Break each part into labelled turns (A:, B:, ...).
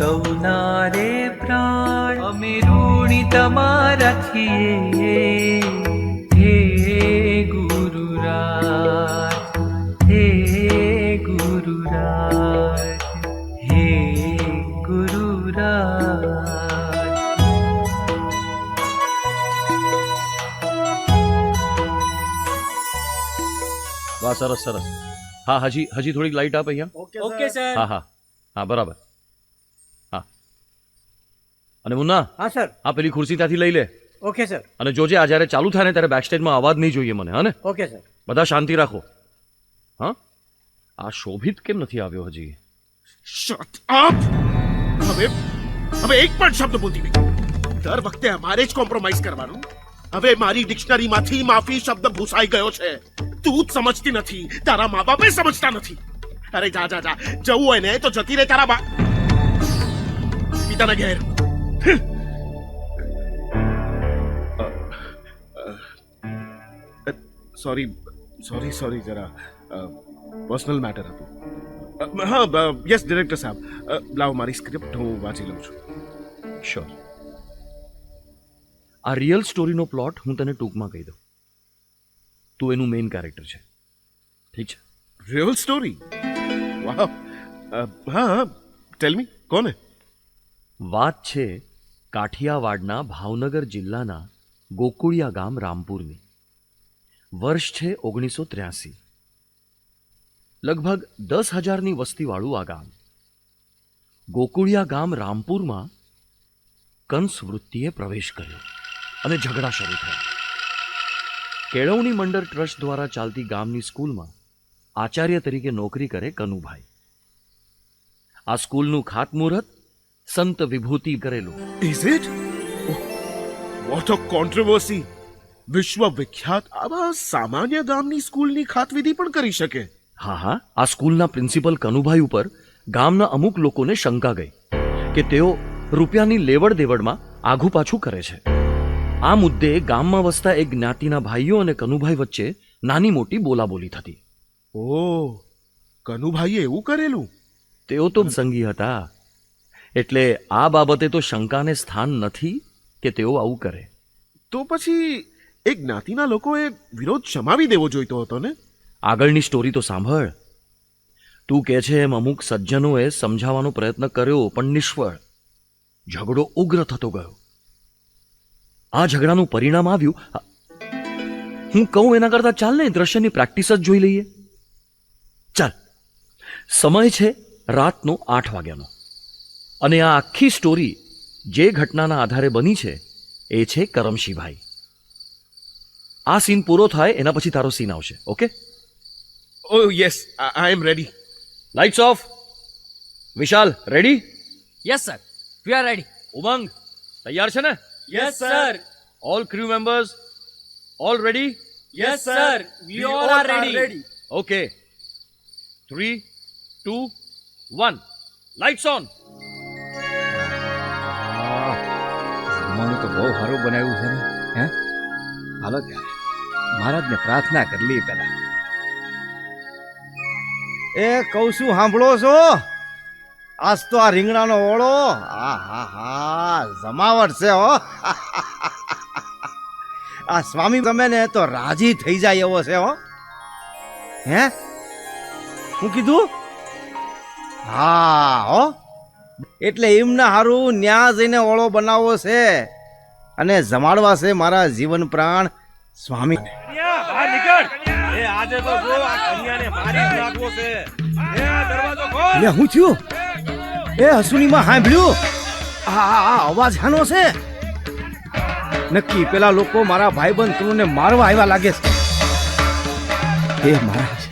A: સૌના રે પ્રાણ. અમે ઋણી તમારા છીએ હે ગુરુરાજ. હે ગુરુરાજ. હે ગુરુરાજ.
B: વાહ સરસ સરસ. હા હજી હજી થોડીક લાઈટ આપ અહીંયા?
C: ઓકે સર
B: હા હા. હા બરાબર. અને મુન્ના
C: હા સર.
B: આ પેલી ખુરશી ત્યાંથી લઈ લે.
C: Okay sir.
B: અને જોજે આ જ્યારે ચાલુ થાય ને ત્યારે બેક સ્ટેજમાં અવાજ નહીં જોઈએ મને હા ને?
C: Okay sir.
B: બધા શાંતિ રાખો. હા? આ શોભિત કેમ નથી આવ્યો હજી?
D: શટ અપ હવે હવે એક પણ શબ્દ બોલતી નહીં. દર વખતે અમારે જ કોમ્પ્રોમાઇઝ કરવાનું. હવે મારી ડિક્શનરીમાંથી માફી શબ્દ ભૂસાઈ ગયો છે. તું જ સમજતી નથી. તારા મા બાપે સમજતા નથી. અરે જા જા જા. જવું હોય ને તો જતી રહે તારા બા પિતાના ઘેર. સોરી સોરી સોરી જરા પર્સનલ મેટર હતું. હા યસ ડિરેક્ટર સાહેબ લાવ મારી સ્ક્રિપ્ટ હું વાંચી લઉં છું
B: શ્યોર આ રિયલ સ્ટોરીનો પ્લોટ હું તને ટૂંકમાં કહી દઉં તું એનું મેઇન કેરેક્ટર છે ઠીક છે
D: રિયલ સ્ટોરી વાહ હા હા ટેલ મી કોને
B: વાત છે કાઠિયાવાડના ભાવનગર જિલ્લાના ગોકુળિયા ગામ રામપુરની. વર્ષ છે ઓગણીસો ત્ર્યાસી. લગભગ દસ હજારની વસ્તીવાળું આ ગામ. ગોકુળિયા ગામ રામપુરમાં કંસ વૃત્તિએ પ્રવેશ કર્યો અને ઝઘડા શરૂ થયા. કેળવણી મંડળ ટ્રસ્ટ દ્વારા ચાલતી ગામની સ્કૂલમાં આચાર્ય તરીકે નોકરી કરે કનુભાઈ. આ સ્કૂલનું ખાતમુહૂર્ત સંત વિભૂતિ કરેલું.
D: Is it what a controversy વિશ્વ વિખ્યાત આવા સામાન્ય ગામની સ્કૂલની ખાતવિધિ પણ કરી શકે.
B: હા હા આ સ્કૂલના પ્રિન્સિપલ કનુભાઈ ઉપર ગામના અમુક લોકોને શંકા ગઈ કે તેઓ રૂપિયાની લેવડ દેવડમાં આઘું પાછું કરે છે. આ મુદ્દે ગામમાં વસતા એક જ્ઞાતિના ભાઈઓ અને કનુભાઈ વચ્ચે નાની મોટી બોલાબોલી થતી.
D: ઓ કનુભાઈએ એવું કરેલું?
B: તેઓ તો સંગી હતા. એટલે આ બાબતે તો શંકાને સ્થાન નથી કે તેઓ આવું કરે.
D: તો પછી એ જ્ઞાતિના લોકોએ વિરોધ શમાવી દેવો જોઈતો હતો ને?
B: આગળની સ્ટોરી તો સાંભળ. તું કહે છે એમ અમુક સજ્જનોએ સમજાવવાનો પ્રયત્ન કર્યો પણ નિષ્ફળ. ઝઘડો ઉગ્ર થતો ગયો. આ ઝઘડાનું પરિણામ આવ્યું. હું કહું એના કરતા ચાલ ને દ્રશ્યની પ્રેક્ટિસ જ જોઈ લઈએ. ચાલ. સમય છે રાતનો આઠ વાગ્યાનો. અને આ આખી સ્ટોરી જે ઘટનાના આધારે બની છે એ છે કરમશીભાઈ. આ સીન પૂરો થાય એના પછી તારો સીન આવશે okay
D: oh yes I am ready
B: lights off Vishal ready
C: yes sir we are ready
B: Umang તૈયાર છે ને?
C: Yes sir
B: all crew members all ready
C: yes sir we all are ready
B: okay three two one lights on
E: બહુ સારું બનાવ્યું છે ને? હે? હાલો ત્યારે. મહારાજને પ્રાર્થના કરી પેલા એ, કહું છું, સાંભળો છો? આજ તો આ રીંગણાનો ઓળો. આ, હા હા, જમાવટ છે, હો. આ સ્વામી તમે ને તો રાજી થઈ જાય એવો છે, હો. હે? શું કીધું? હા, હો. એટલે એમના હારું ન્યા જઈને ઓળો બનાવવો છે. અને જમાડવા છે મારા જીવન પ્રાણ સ્વામી. એ હું થયું એ હસુનીમાં સાંભળ્યું આ આ આ અવાજ હાનો છે? નક્કી પેલા લોકો મારા ભાઈબંધ તુને મારવા આવ્યા લાગે છે. હે મહારાજ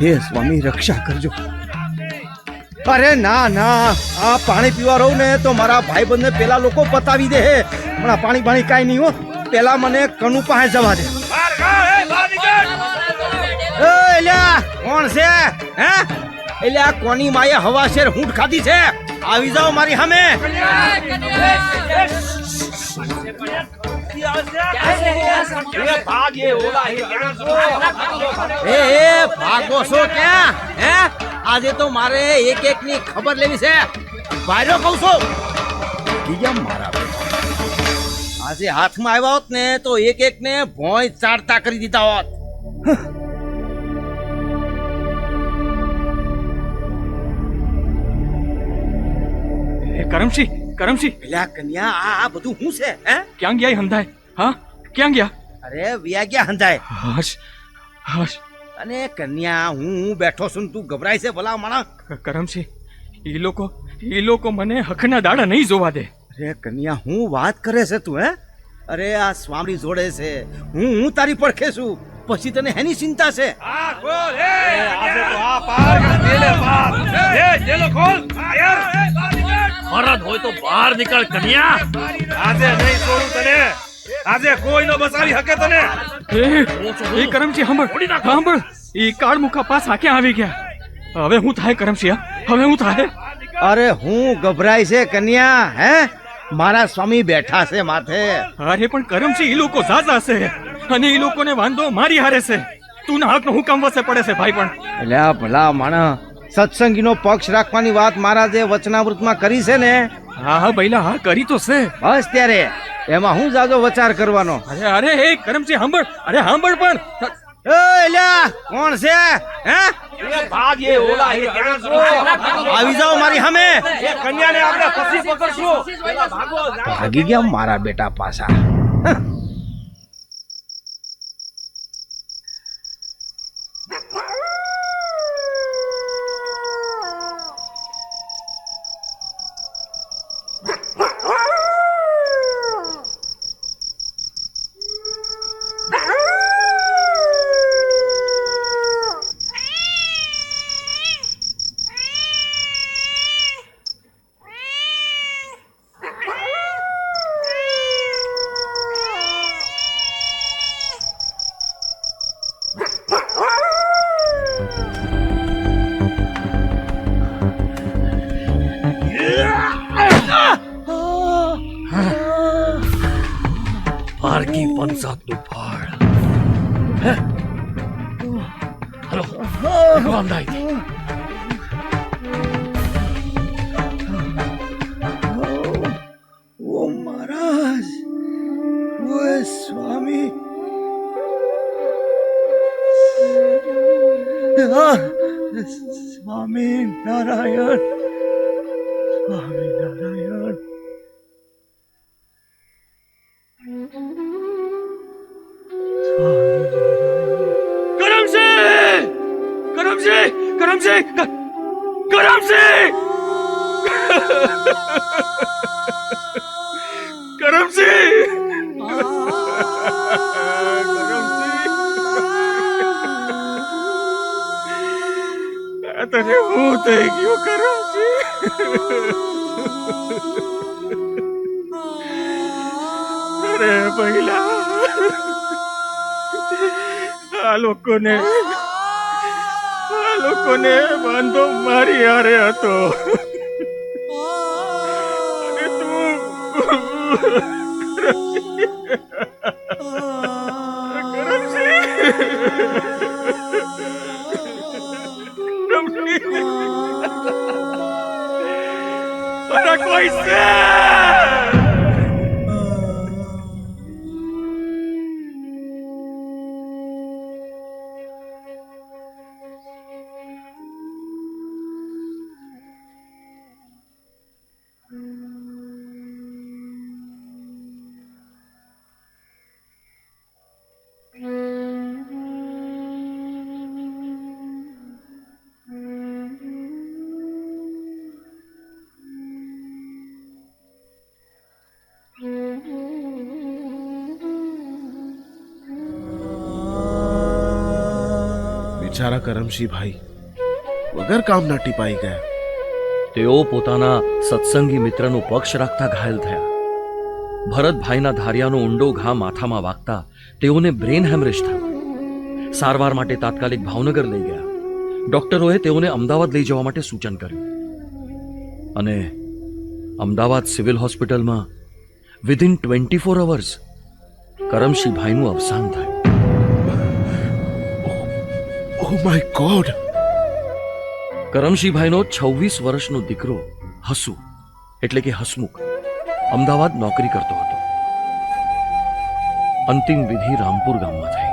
E: હે સ્વામી રક્ષા કરજો. અરે ના ના આ પાણી પીવા રહું ને તો મારા ભાઈબંધને પેલા લોકો પતાવી દે હમણાં પાણી પાણી કાંઈ નહીં હો. પેલા મને કનુ પાસે જવા દે. એ એલ્યા કોણ છે? હે? એલ્યા કોની માએ હવા શેર હૂંટ ખાધી છે? આવી જાઓ મારી સામે. એ એ ભાગો છો ક્યાં? હે? આજે તો મારે એક એક ની ખબર લેવી છે. ભાઈ કહું છું. મારા આજે હાથમાં આવ્યા હોત ને તો એક એક ને ભોંય ચાડતા કરી દીધા હોત.
C: એ કરમસિંહ કરમસિંહ
E: પેલા કન્યા આ આ બધું શું છે હે?
C: ક્યાં ગયા હંધાય? હા? ક્યાં ગયા?
E: અરે વ્યા ગયા હંધાય.
C: હશ હશ.
E: અને કન્યા હું હું બેઠો છું ને તું ગભરાય છે ભલા માણા
C: કરમશી એ લોકો એ લોકો મને હકના દાડા નહીં જોવા દે.
E: અરે કન્યા હું વાત કરે છે તું હે? અરે આ સ્વામી જોડે છે. હું હું તારી પડખે છું. પછી તને હેની ચિંતા છે?
B: મરદ હોય તો બહાર નીકળ કન્યા.
F: આજે નહીં છોડું તને. આજે કોઈ નો બસાવી હકે તને.
C: એ કરમસિંહ સાંભળ સાંભળ એ કાળ મુખા પાસ ક્યાં આવી ગયા? હવે હું થાય કરમસિંહ હવે હું થાય?
E: અરે હું ગભરાય છે કન્યા હે? મારા સ્વામી બેઠા છે માથે.
C: અરે પણ કરમસિંહ એ લોકો ઝાઝા છે. અને એ લોકોને વાંધો મારી હારે છે. તું ના હકનો હુકમ વસે પડે છે ભાઈ પણ.
E: એટલે ભલા માણા સત્સંગીનો પક્ષ રાખવાની વાત મહારાજે વચનાવૃતમાં કરી છે ને?
C: હા હા બૈલા હા કરી તો છે.
E: બસ ત્યારે. એમાં હું જાજો વચાર કરવાનો?
C: અરે અરે એ કરમસિંહ સાંભળ અરે સાંભળ પણ.
E: કોણ છે? હે?
F: ભાગ એ ઓલા એ ત્યાં છો
E: આવી જાઓ મારી સામે.
F: એ કન્યાને આપણે પછી પકડશું. ભાગો
E: ભાગી ગયા મારા બેટા પાછા.
C: કરમસિંહ કરમસિંહ કરમસિંહ કરમસિંહ કરમસિંહ તને હું થઈ ગયું કરમસિંહ અરે પહેલા આ લોકોને આ લોકોને વાંધો મારી હારે હતો અને તું અરે કોઈ છે
D: બિચારા કરમશી ભાઈ વગર કામના ટીપાઈ ગયા.
B: તેઓ પોતાના સત્સંગી મિત્રનો પક્ષ રાખતા ઘાયલ થયા. ભરતભાઈના ધારિયાનો ઊંડો ઘા માથામાં વાગતા તેઓને બ્રેન હેમરેજ થયું. સારવાર માટે તાત્કાલિક ભાવનગર લઈ ગયા. ડોક્ટરોએ તેઓને અમદાવાદ લઈ જવા માટે સૂચન કર્યું. અને અમદાવાદ સિવિલ હોસ્પિટલમાં વિધિન ટ્વેન્ટી ફોર અવર્સ કરમશીભાઈનું અવસાન થયું.
D: ઓ માય ગોડ
B: કરમશીભાઈનો છવ્વીસ વર્ષનો દીકરો હસુ એટલે કે હસમુખ અમદાવાદ નોકરી કરતો હતો. અંતિમ વિધિ રામપુર ગામમાં થઈ.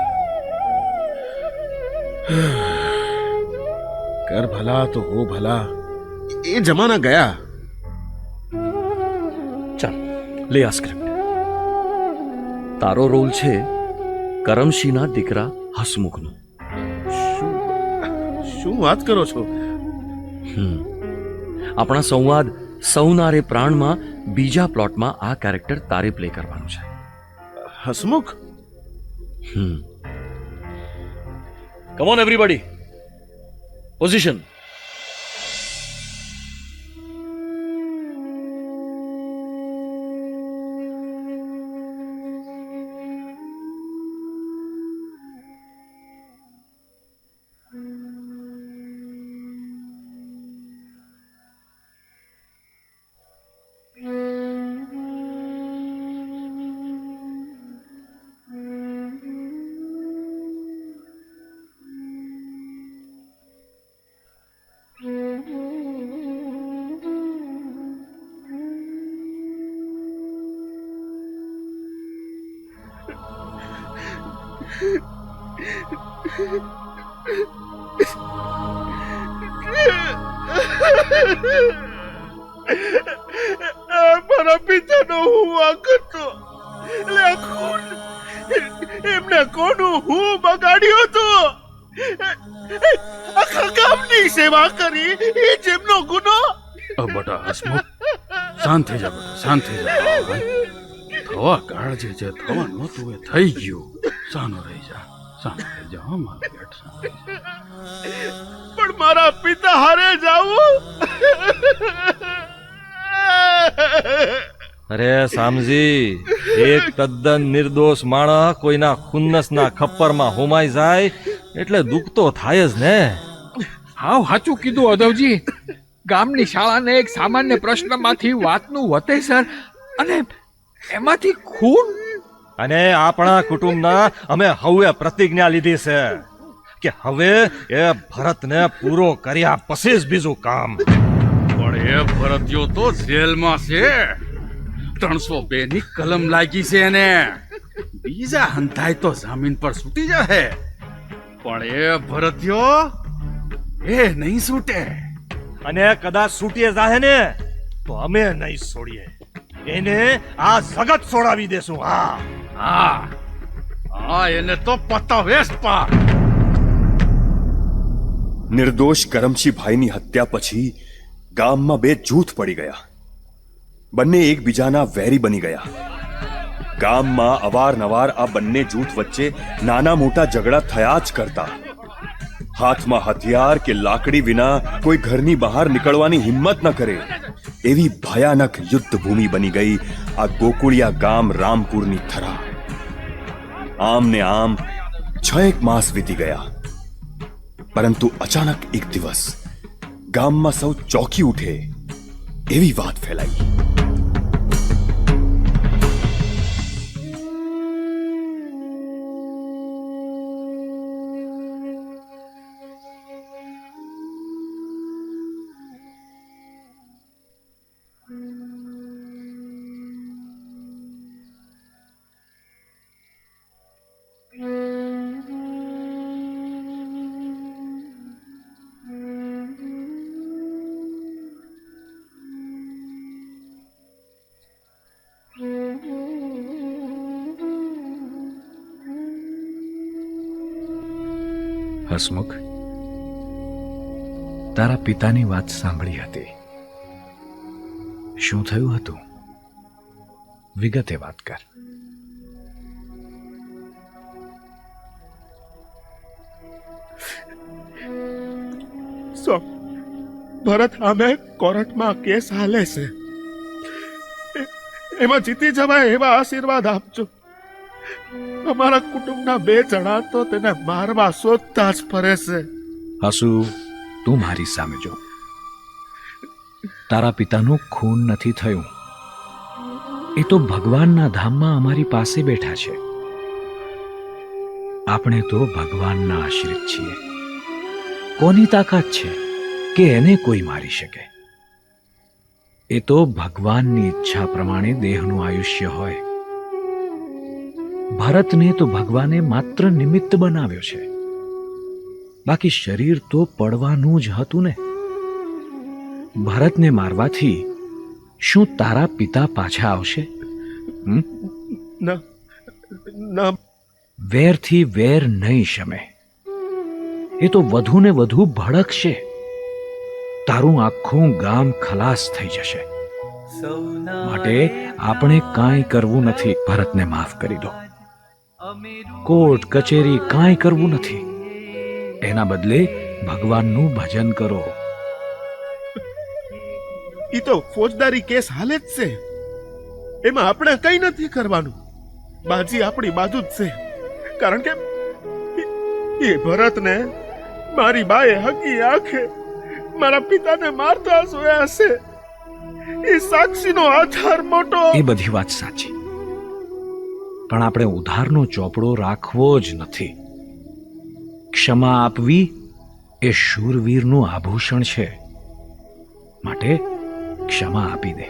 D: કર ભલા તો હો ભલા. એ જમાના ગયા.
B: ચાલ લે આ સ્ક્રિપ્ટ તારો રોલ છે કરમશીના દીકરા હસમુખનો.
D: શું વાત કરો છો.
B: આપણા સંવાદ સૌનારે પ્રાણમાં બીજા પ્લોટમાં આ કેરેક્ટર તારે પ્લે કરવાનું છે.
D: Hasmukh?
B: Come on everybody position
D: સેવા કરી એ જેમનો ગુનો.
C: બટા હસમુખ શાંત થઈ જા બટા શાંત થઈ જા. થવા કાળજે જે થવાનું હતું એ થઈ ગયું. સાનો રહી જા સાનો રહી જા હો મારો બેટ
D: પણ મારા પિતા હારે જાવું
F: અરે સામજી એક તદ્દન નિર્દોષ માણસ કોઈના ખુન્નસના ખપ્પરમાં હોમાઈ જાય એટલે દુઃખ તો થાય જ ને.
C: હાવ સાચું કીધું અધવજી. ગામની શાળાને એક સામાન્ય પ્રશ્નમાંથી વાતનું વતેસર અને એમાંથી ખૂન?
F: અને આપણા કુટુંબના અમે હવે પ્રતિજ્ઞા લીધી છે કે હવે એ ભરતને પૂરો કર્યા પછી જ બીજું કામ.
C: પણ એ ભરતીયો તો જેલમાં છે. ત્રણસો બે ની કલમ લાગી છે એને. બીજા હંતાય તો જામીન પર છૂટી જશે પણ એ ભરતીયો એ નહીં છૂટે
F: અને કદાચ છૂટીએ જાહે ને તો અમે નહીં છોડીએ એને આ જગત છોડાવી દેશું હા.
C: હા. હા એને તો પતાવેશ પા
G: નિર્દોષ કરમશીભાઈની હત્યા પછી ગામમાં બે જૂથ પડી ગયા. બંને એકબીજાના વેરી બની ગયા. ગામમાં અવારનવાર આ બંને જૂથ વચ્ચે નાના મોટા ઝઘડા થયા જ કરતા. હાથમાં હથિયાર કે લાકડી વિના કોઈ ઘરની બહાર નીકળવાની હિંમત ન કરે. એવી ભયાનક યુદ્ધ ભૂમિ બની ગઈ આ ગોકુળિયા ગામ રામપુરની થરા. આમ ને આમ છ એક માસ વીતી ગયા. પરંતુ અચાનક એક દિવસ ગામમાં સૌ ચોંકી ઉઠે એવી વાત ફેલાઈ.
H: હસમુખ, તારા પિતાની વાત સાંભળી હતી. શું થયું હતું? વિગતે વાત કર.
D: ભરત અમે કોર્ટમાં કેસ હાલે છે. એમાં જીતી જવાય એવા આશીર્વાદ આપજો. અમારા કુટુંબના બે જણા તો તેને મારવા શોધતા જ ફરે છે.
H: હસુ તું મારી સામે જો. તારા પિતાનું ખૂન નથી થયું. એ તો ભગવાનના ધામમાં અમારી પાસે બેઠા છે. આપણે તો ભગવાનના આશ્રિત છીએ. કોની તાકાત છે કે એને કોઈ મારી શકે? એ તો ભગવાનની ઈચ્છા પ્રમાણે દેહનું આયુષ્ય હોય. ભરતને તો ભગવાને માત્ર નિમિત્ત બનાવ્યો છે. બાકી શરીર તો પડવાનું જ હતું ને. ભરતને મારવાથી શું તારા પિતા પાછા આવશે? વેરથી વેર નહીં શમે. એ તો વધુ ને વધુ ભડકશે. તારું આખું ગામ ખલાસ થઈ જશે. માટે આપણે કાંઈ કરવું નથી. ભરતને માફ કરી દો. કોર્ટ કચેરી કાંઈ કરવું નથી. એના બદલે ભગવાનનું ભજન કરો.
D: ઈ તો ફોજદારી કેસ હાલે જ છે. એમાં આપણે કંઈ નથી કરવાનું. બાજી આપણી બાજુ જ છે. કારણ કે એ ભરતને મારી બાએ હકી આંખે મારા પિતાને મારતા જોયા છે. એ સાક્ષીનો આધાર મોટો
H: એ બધી વાત સાચી. પણ આપણે ઉધારનો ચોપડો રાખવો જ નથી. ક્ષમા આપવી એ શૂરવીરનું આભૂષણ છે. માટે ક્ષમા આપી દે.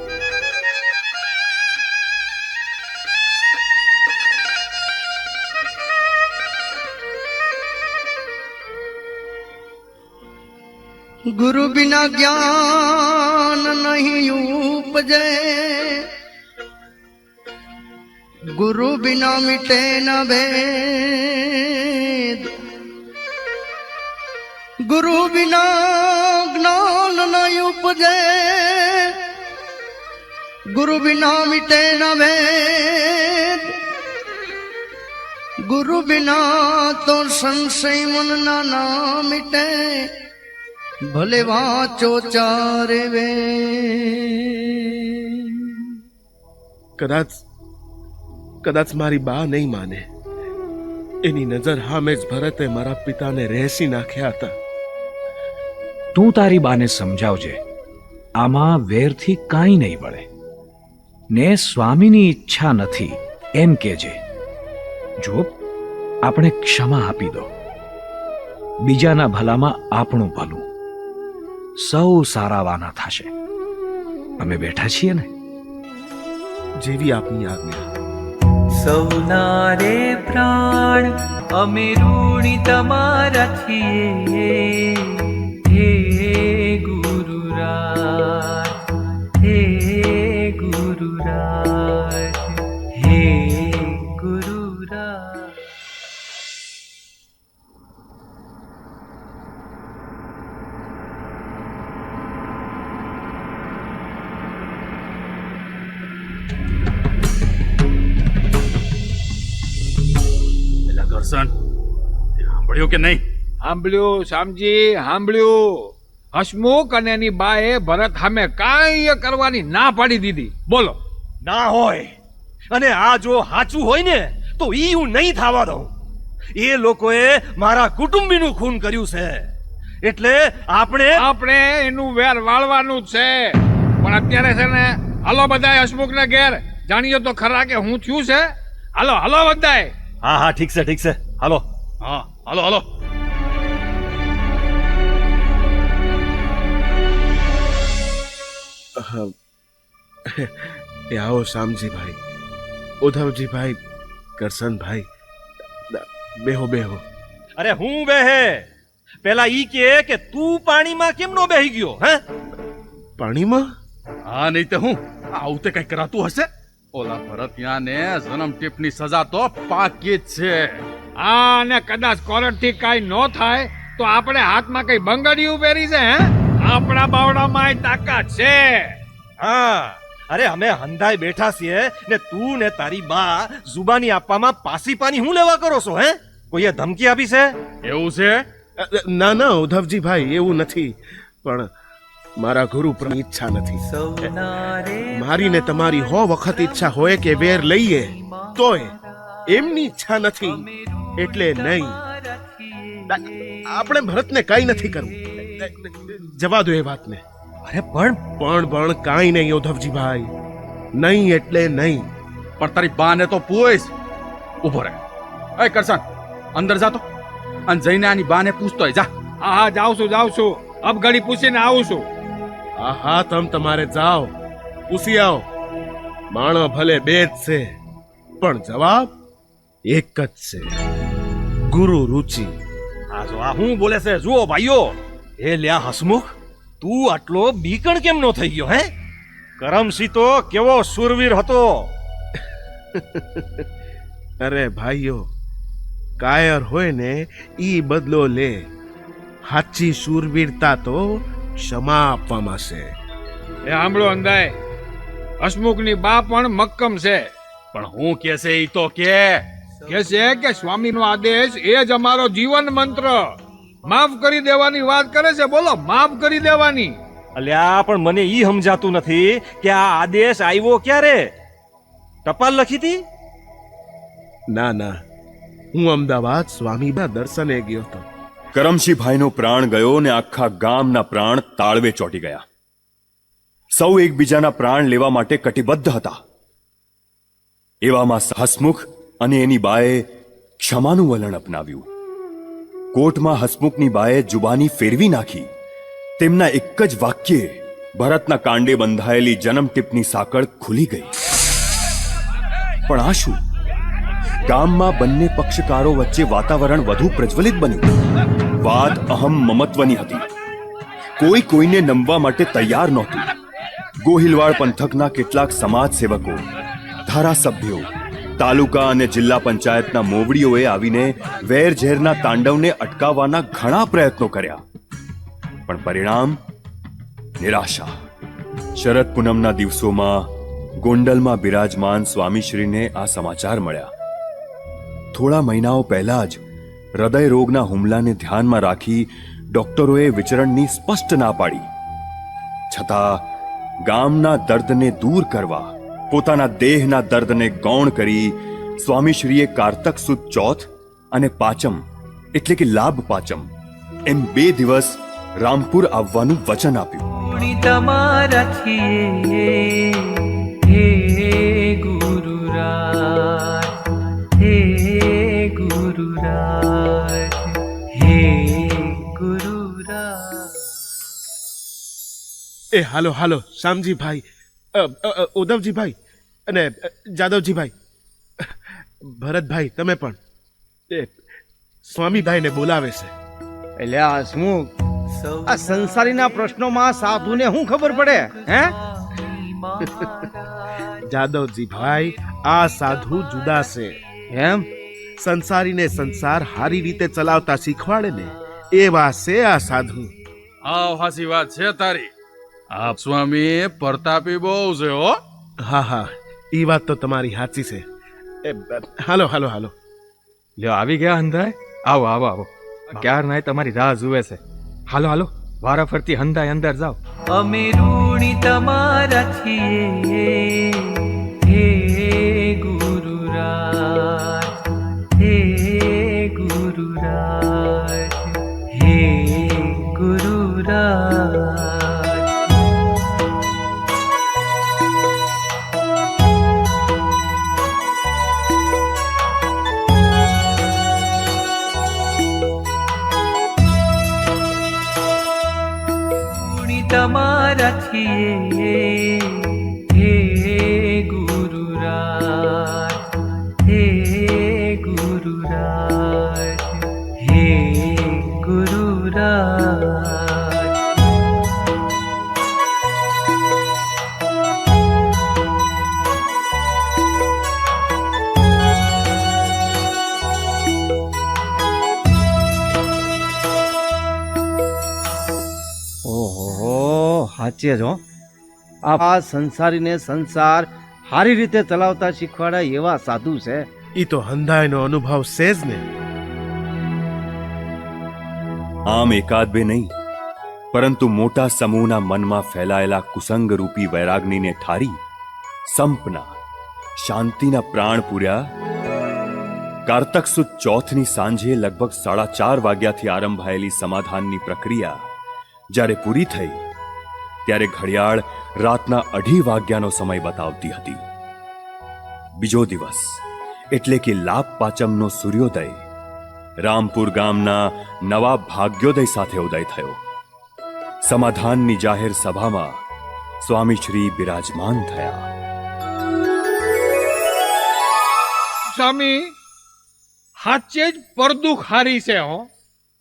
I: ગુરુ બિના જ્ઞાન નહીં ઉપજે. ગુરુ બિના મિટે ન ભેદ. ગુરુ બિના જ્ઞાન ન ઉપજે. ગુરુ બિના મિટે ન ભેદ. ગુરુ બિના તો સંશય મન ના મિટે. ભલે વાંચો ચારે વે.
D: કદાચ કદાચ મારી બા નહીં માને. એની નજર હામે જ ભરતે મારા પિતાને રહેસી નાખ્યા હતા.
H: તું તારી બાને સમજાવજે. આમાં વેરથી કાંઈ નહીં વળે. ને સ્વામીની ઈચ્છા નથી એમ કેજે જો આપણે ક્ષમા આપી દો. બીજાના ભલામાં આપણું ભલું. સૌ સારાવાના થશે. અમે બેઠા છીએ ને?
D: જેવી આપની આજ્ઞા.
A: સૌના રે પ્રાણ અમે ઋણી તમારા છીએ હે.
C: સાંભળ્યું કે નહીં?
J: સાંભળ્યું શામજી સાંભળ્યું. હસમુખ અને એની બાએ ભરત સામે કાંઈ કરવાની ના પાડી દીધી. બોલો.
F: ના હોય. અને આ જો સાચું હોય ને તો ઈ હું નહીં થવા દઉં. એ લોકોએ મારા કુટુંબીનું ખૂન કર્યું છે. એટલે આપણે
J: આપણે એનું વેર વાળવાનું જ છે. પણ અત્યારે છે ને હાલો બધાય હસમુખ ને ઘેર. જાણીએ તો ખરા કે હું થયું છે? હાલો હાલો બધાય.
F: હા હા ઠીક છે ઠીક છે. હાલો.
C: હા. હાલો હાલો.
D: એ આવો શામજીભાઈ. ઉધવજીભાઈ કરસનભાઈ. ભાઈ બેહો બેહો.
F: અરે હું બેહે? પેલા ઈ કે કે તું પાણીમાં કેમ નો બેહી ગયો હે?
D: પાણીમાં?
C: હા નહીં તે હું આવું તે કઈ કરાતું હશે? ઓલા ભરત ત્યાં ને જન્મ ટીપની સજા તો પાકી જ છે.
J: આ અને કદાચ કોલરથી થી કાંઈ ન થાય તો આપણે હાથમાં કઈ બંગડીયું પહેરી છે હે? આપણા બાવડામાં તાકાત છે.
F: હા. અરે અમે હંધાઈ બેઠા છીએ ને તું ને તારી બા જુબાની આપવામાં પાસી પાની હું લેવા કરો છો હે? કોઈએ ધમકી આપી છે?
C: એવું છે?
D: ના ના ઉધવજીભાઈ એવું નથી. પણ મારા ગુરુ પર ઈચ્છા નથી. મારી ને તમારી હો વખત ઈચ્છા હોય કે વેર લઈએ તોય એમની ઈચ્છા નથી. એટલે નહીં. આપણે ભરતને કઈ નથી કરવું. જવા દો એ વાતને.
F: અરે પણ?
D: પણ પણ કાંઈ નહીં ઉધવજીભાઈ નહીં એટલે નહીં.
C: પણ તારી બાને તો પૂછ. ઊભો રહે. એ કરસન અંદર જા તો. અને જઈને આની બાને પૂછતો હોય, જા.
J: હા હા જાઉં છું જાઉં છું. અબ ઘડી પૂછીને આવું છું.
D: હા હા તમ તમારે જાઓ. પૂછી આવો. માણો ભલે બે જ છે પણ જવાબ એક જ છે. ગુરુ રુચિ.
F: આ જો આ હું બોલે છે જુઓ ભાઈઓ એ લ્યા હસમુખ તું આટલો બીકણ કેમ નો થઈ ગયો હે? કરમસી તો કેવો સુરવીર હતો.
D: અરે ભાઈઓ કાયર હોય ને ઈ બદલો લે. સાચી સુરવીરતા તો ક્ષમા આપવામાં છે.
J: એ આંબળો અંદાય હસમુખની બા પણ મક્કમ છે.
C: પણ હું કે છે ઈ તો કે
J: કે છે કે સ્વામીનો આદેશ એ જ અમારો જીવન મંત્ર. માફ કરી દેવાની વાત કરે છે બોલો માફ કરી દેવાની.
F: અલ્યા પણ મને ઈ સમજાતું નથી કે આ આદેશ આવ્યો ક્યારે? ટપાલ લખી હતી
D: ના ના. હું અમદાવાદ સ્વામીના દર્શને ગયો હતો.
G: કરમશીભાઈનો પ્રાણ ગયો ને આખા ગામના પ્રાણ તાળવે ચોંટી ગયા. સૌ એકબીજાના પ્રાણ લેવા માટે કટિબદ્ધ હતા. એવામાં હસમુખ અને એની બાએ ક્ષમાનું વલણ અપનાવ્યું. કોર્ટમાં હસમુખની બાએ જુબાની ફેરવી નાખી. તેમના એક જ વાક્યે ભરતના કાંડે બંધાયેલી જન્મટીપની સાંકળ ખુલી ગઈ. પણ આ શું? ગામમાં બંને પક્ષકારો વચ્ચે વાતાવરણ વધુ પ્રજ્વલિત બન્યું. વાત અહમ મમત્વની હતી. કોઈ કોઈને નમવા માટે તૈયાર નહોતું. ગોહિલવાડ પંથકના કેટલાક સમાજ સેવકો ધારાસભ્યો તાલુકા અને જિલ્લા પંચાયતના મોવડીઓએ આવીને વેરઝેરના તાંડવને અટકાવવાના ઘણા પ્રયત્નો કર્યા. પણ પરિણામ નિરાશા. શરદ પૂનમના દિવસોમાં ગોંડલમાં બિરાજમાન સ્વામીશ્રીને આ સમાચાર મળ્યા. થોડા મહિનાઓ પહેલા જ હૃદય રોગના હુમલાને ધ્યાનમાં રાખી ડોક્ટરોએ વિચરણની સ્પષ્ટ ના પાડી. છતાં ગામના દર્દને દૂર કરવા પોતાના દેહના દર્દને ગૌણ કરી સ્વામીશ્રીએ કારતક સુદ ચોથ અને પાચમ એટલે કે લાભ પાચમ એમ બે દિવસ રામપુર આવવાનું વચન આપ્યું.
A: ઋણી તમારા છીએ હે ગુરુરાજ હે ગુરુરાજ હે ગુરુરાજ.
D: એ હાલો હાલો અ, ઉદ્ધવજીભાઈ અને જાદવજીભાઈ. ભરતભાઈ તમે પણ. એ સ્વામીભાઈને બોલાવે છે.
E: એટલે આ શું? આ સંસારીના પ્રશ્નોમાં સાધુને શું ખબર પડે હે?
D: જાદવજીભાઈ આ સાધુ જુદા છે.
E: એમ?
D: સંસારીને સંસાર હારી રીતે ચલાવતા શીખવાડે ને એવા છે આ સાધુ.
C: હા હાસી વાત છે તારી. આપ સ્વામી પ્રતાપી બહુ છે હો.
D: હા હા. એ વાત તો તમારી સાચી છે. એ, હાલો હાલો હાલો.
K: લ્યો આવી ગયા હંધાય? આવો આવો આવો. ક્યાર નાય તમારી રાહ જુએ છે? હાલો હાલો. વારા ફરતી હંધાય અંદર જાઓ.
A: અમે ઋણી તમારા છીએ
E: સાચે જ હો. આ સંસારીને સંસાર સારી રીતે ચલાવતા શીખવાડે એવા સાધુ છે.
D: એ તો હંધાયનો અનુભવ છે જ ને.
G: આમ એકાદ બે નહીં પરંતુ મોટા સમૂહના મનમાં ફેલાયેલા કુસંગ રૂપી વૈરાગ્નીને ઠારી સંપના શાંતિના પ્રાણ પૂર્યા. કારતક સુદ ચોથની સાંજે લગભગ સાડા ચાર વાગ્યાથી આરંભાયેલી સમાધાનની પ્રક્રિયા જ્યારે પૂરી થઈ ત્યારે ઘડિયાળ રાતના અઢી વાગ્યાનો સમય બતાવતી હતી. બીજો દિવસ, એટલે કે લાભ પાચમનો સૂર્યોદય, રામપુર ગામના નવા ભાગ્યોદય સાથે ઉદય થયો. સમાધાનની જાહેર સભામાં સ્વામીશ્રી બિરાજમાન થયા.
J: સ્વામી, હાચે જ પરદુખ હારી છે હો.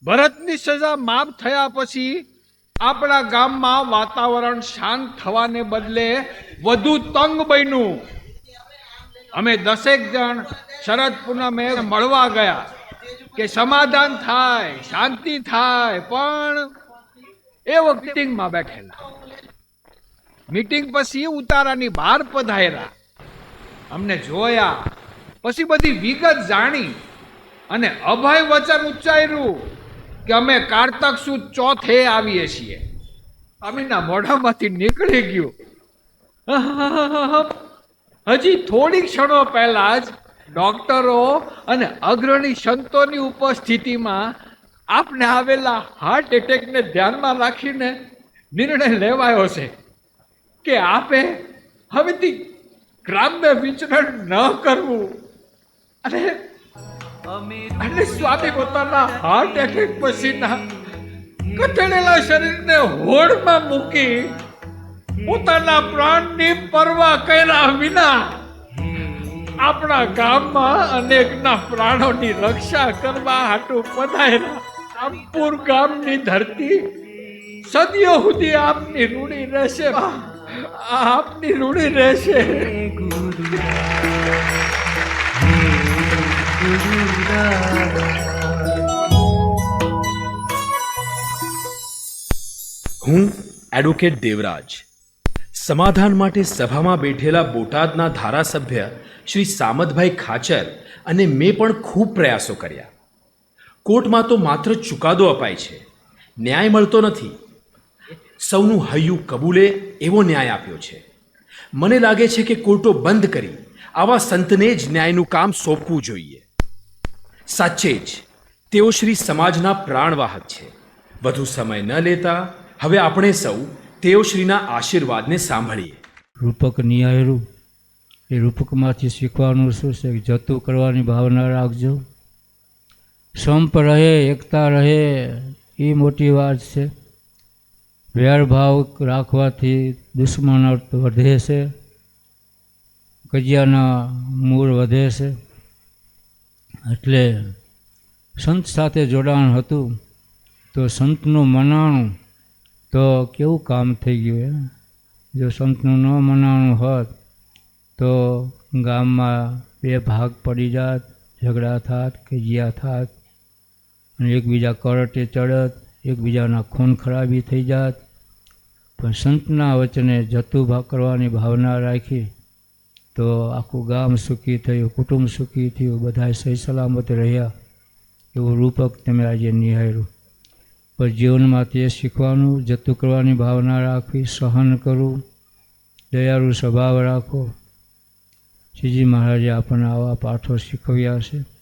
J: ભરતની સજા માફ થયા પછી આપણા ગામમાં વાતાવરણ શાંત થવાને બદલે વધુ તંગ બન્યું. અમે દસેક જણ શરદ પૂનમે મળવા ગયા કે સમાધાન થાય, શાંતિ થાય, પણ એ વખતે મીટિંગમાં બેઠેલા. મીટિંગ પછી ઉતારાની બહાર પધાર્યા. અમને જોયા, પછી બધી વિગત જાણી અને અભય વચન ઉચ્ચાર્યું. કે અમે કારતક સુદ ચોથે આવીએ છીએ. અમીના મોઢામાંથી નીકળી ગયું. હજી થોડી ક્ષણો પહેલા જ ડોક્ટરો અને અગ્રણી સંતોની ઉપસ્થિતિમાં આપને આવેલા હાર્ટ એટેકને ધ્યાનમાં રાખીને નિર્ણય લેવાયો છે કે આપે હવેથી ગ્રામ્ય વિચરણ ન કરવું. અને અને સ્વામી પોતાના હાર્ટ એટેક પછીના કથળેલા શરીરને હોડમાં મૂકી પોતાના પ્રાણની પરવા કર્યા વિના આપણા ગામમાં અનેકના પ્રાણોની રક્ષા કરવા હાટુ પધાર્યા રામપુર ગામની ધરતી સદીઓ સુધી આપની રૂડી રહેશે. આપની રૂડી રહેશે
L: હું એડવોકેટ દેવરાજ. સમાધાન માટે સભામાં બેઠેલા બોટાદના ધારાસભ્ય શ્રી સામતભાઈ ખાચર અને મેં પણ ખૂબ પ્રયાસો કર્યા. કોર્ટમાં તો માત્ર ચુકાદો અપાય છે. ન્યાય મળતો નથી. સૌનું હૈયું કબૂલે એવો ન્યાય આપ્યો છે. મને લાગે છે કે કોર્ટો બંધ કરી આવા સંતને જ ન્યાયનું કામ સોંપવું જોઈએ. સાચે જ, તેઓ શ્રી સમાજના પ્રાણવાહક છે. વધુ સમય ન લેતા, હવે આપણે સૌ તેઓ શ્રીના આશીર્વાદને સાંભળીએ.
M: રૂપક નિહાળ્યું એ રૂપકમાંથી શીખવાનું શું છે? જતું કરવાની ભાવના રાખજો. સંપ રહે, એકતા રહે, એ મોટી વાત છે. વેરભાવ રાખવાથી દુશ્મનાર્થ વધે છે. કજિયાના મૂળ વધે છે. એટલે સંત સાથે જોડાણ હતું, તો સંતનું મનાણું તો કેવું કામ થઈ ગયું જો સંતનું ન મનાણું હોત, તો ગામમાં બે ભાગ પડી જાત, ઝઘડા થાત કજિયા થાત, અને એકબીજા કરટે ચડત, એકબીજાના ખૂન ખરાબી થઈ જાત. પણ સંતના વચને જતું કરવાની ભાવના રાખી તો આખું ગામ સુખી થયું, કુટુંબ સુખી થયું બધા સહી સલામત રહ્યા. એવું રૂપક તમે આજે નિહાળ્યું પણ જીવનમાં તે શીખવાનું, જતું કરવાની ભાવના રાખવી, સહન કરવું, દયાળુ સ્વભાવ રાખો શ્રીજી મહારાજે આપણને આવા પાઠો શીખવ્યા છે.